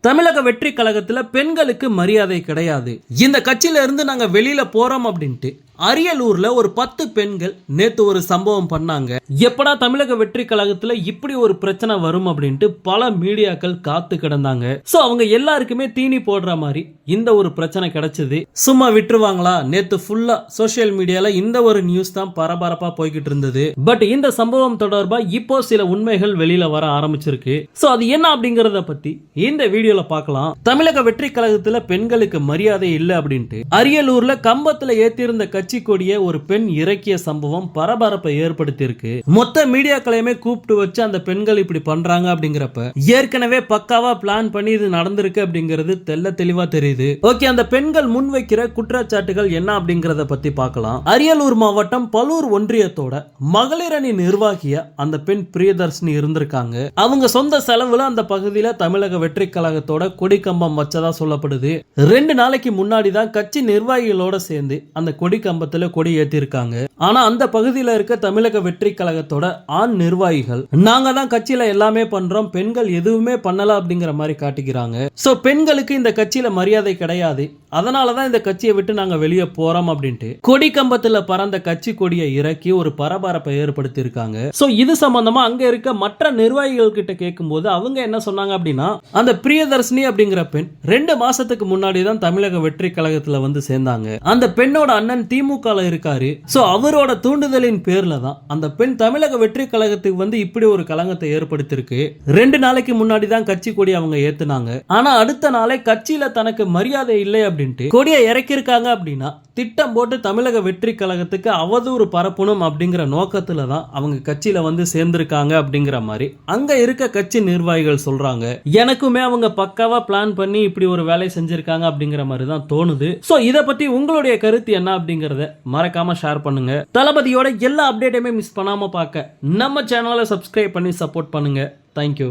தமிழக வெற்றி கழகத்துல பெண்களுக்கு மரியாதை கிடையாது. இந்த கட்சியில இருந்து நாங்க வெளியில போறோம் அப்படின்ட்டு அரியலூர்ல ஒரு பத்து பெண்கள் நேத்து ஒரு சம்பவம் பண்ணாங்க. எப்படா தமிழக வெற்றி கழகத்துல இப்படி ஒரு பிரச்சனை வரும் அப்படின்ட்டு பல மீடியாக்கள் காத்து கிடந்தாங்க. சோ அவங்க எல்லாருக்குமே தீனி போடுற மாதிரி இந்த ஒரு பிரச்சனை கிடைச்சது. சும்மா விட்டுருவாங்களா? நேத்து ஃபுல்லா சோசியல் மீடியால இந்த ஒரு நியூஸ் தான் பரபரப்பா போய்கிட்டு இருந்தது. பட் இந்த சம்பவம் தொடர்பா இப்போ சில உண்மைகள் வெளியில வர ஆரம்பிச்சிருக்கு. சோ அது என்ன அப்படிங்கறத பத்தி இந்த வீடியோல பார்க்கலாம். தமிழக வெற்றி கழகத்துல பெண்களுக்கு மரியாதை இல்லை அப்படின்ட்டு அரியலூர்ல கம்பத்துல ஏத்திருந்த கட்சி கொடிய ஒரு பெண் இறக்கிய சம்பவம் பரபரப்பை ஏற்படுத்தியிருக்கு. மொத்த மீடியாக்களையுமே கூப்பிட்டு வச்சு அந்த பெண்கள் இப்படி பண்றாங்க அப்படிங்கிறப்ப ஏற்கனவே பக்காவா பிளான் பண்ணி இது நடந்திருக்கு அப்படிங்கிறது தெல்ல தெளிவா தெரியுது. ஓகே அந்த பெண்கள் முன்வைக்கிற குற்றச்சாட்டுகள் என்ன அப்படிங்கறத பத்தி பார்க்கலாம். அரியலூர் மாவட்டம் பலூர் ஒன்றியத்தோட மகளிர் அணி நிர்வாகியா அந்த பெண் பிரியதர்ஷினி இருந்திருக்காங்க. அவங்க சொந்த செலவுல அந்த பகுதியில தமிழக வெற்றி கழகத்தோட கொடி கம்பம் வச்சதா சொல்லப்படுது. ரெண்டு நாளைக்கு முன்னாடி தான் கட்சி நிர்வாகிகளோட சேர்ந்து அந்த கொடி கம்பத்துல கொடி ஏற்றிருக்காங்க ஆனா அந்த பகுதியில இருக்க தமிழக வெற்றி கழகத்தோட ஆண் நிர்வாகிகள் நாங்க தான் கட்சியில எல்லாமே பண்றோம் பெண்கள் எதுவுமே பண்ணல அப்படிங்கிற மாதிரி காட்டுகிறாங்க சோ பெண்களுக்கு இந்த கட்சியில மரியாதை கிடையாது. அதனாலதான் இந்த கட்சியை விட்டு நாங்க வெளியே போறோம் அப்படின்ட்டு. கொடி கம்பத்துல பறந்த கட்சி கொடியை இறக்கி ஒரு பரபரப்பை ஏற்படுத்தி இருக்காங்க ஸோ இது சம்பந்தமா அங்க இருக்க மற்ற நிர்வாகிகள் கிட்ட கேட்கும்போது அவங்க என்ன சொன்னாங்க அப்படின்னா அந்த பிரியதர்ஷினி அப்படிங்கிற பெண் ரெண்டு மாசத்துக்கு முன்னாடி தான் தமிழக வெற்றி கழகத்துல வந்து சேர்ந்தாங்க. அந்த பெண்ணோட அண்ணன் திமுக இருக்காரு. சோ அவரோட தூண்டுதலின் பேர்ல தான் அந்த பெண் தமிழக வெற்றி கழகத்துக்கு வந்து இப்படி ஒரு கலங்கத்தை ஏற்படுத்தியிருக்கு. ரெண்டு நாளைக்கு முன்னாடி தான் கட்சி கொடி அவங்க ஏத்துனாங்க. ஆனா அடுத்த நாளே கட்சியில தனக்கு மரியாதை இல்லை அப்படின்னு அப்படின்ட்டு கொடியை இறக்கியிருக்காங்க அப்படின்னா திட்டம் போட்டு தமிழக வெற்றி கழகத்துக்கு அவதூறு பரப்பணும் அப்படிங்கிற நோக்கத்துல தான் அவங்க கட்சியில வந்து சேர்ந்திருக்காங்க அப்படிங்கிற மாதிரி. அங்க இருக்க கட்சி நிர்வாகிகள் சொல்றாங்க எனக்குமே அவங்க பக்காவா பிளான் பண்ணி இப்படி ஒரு வேலை செஞ்சிருக்காங்க அப்படிங்கிற மாதிரி தான் தோணுது. சோ இத பத்தி உங்களுடைய கருத்து என்ன அப்படிங்கறத மறக்காம ஷேர் பண்ணுங்க. தளபதியோட எல்லா அப்டேட்டையுமே மிஸ் பண்ணாம பார்க்க நம்ம சேனலை சப்ஸ்கிரைப் பண்ணி சப்போர்ட் பண்ணுங்க. தேங்க்யூ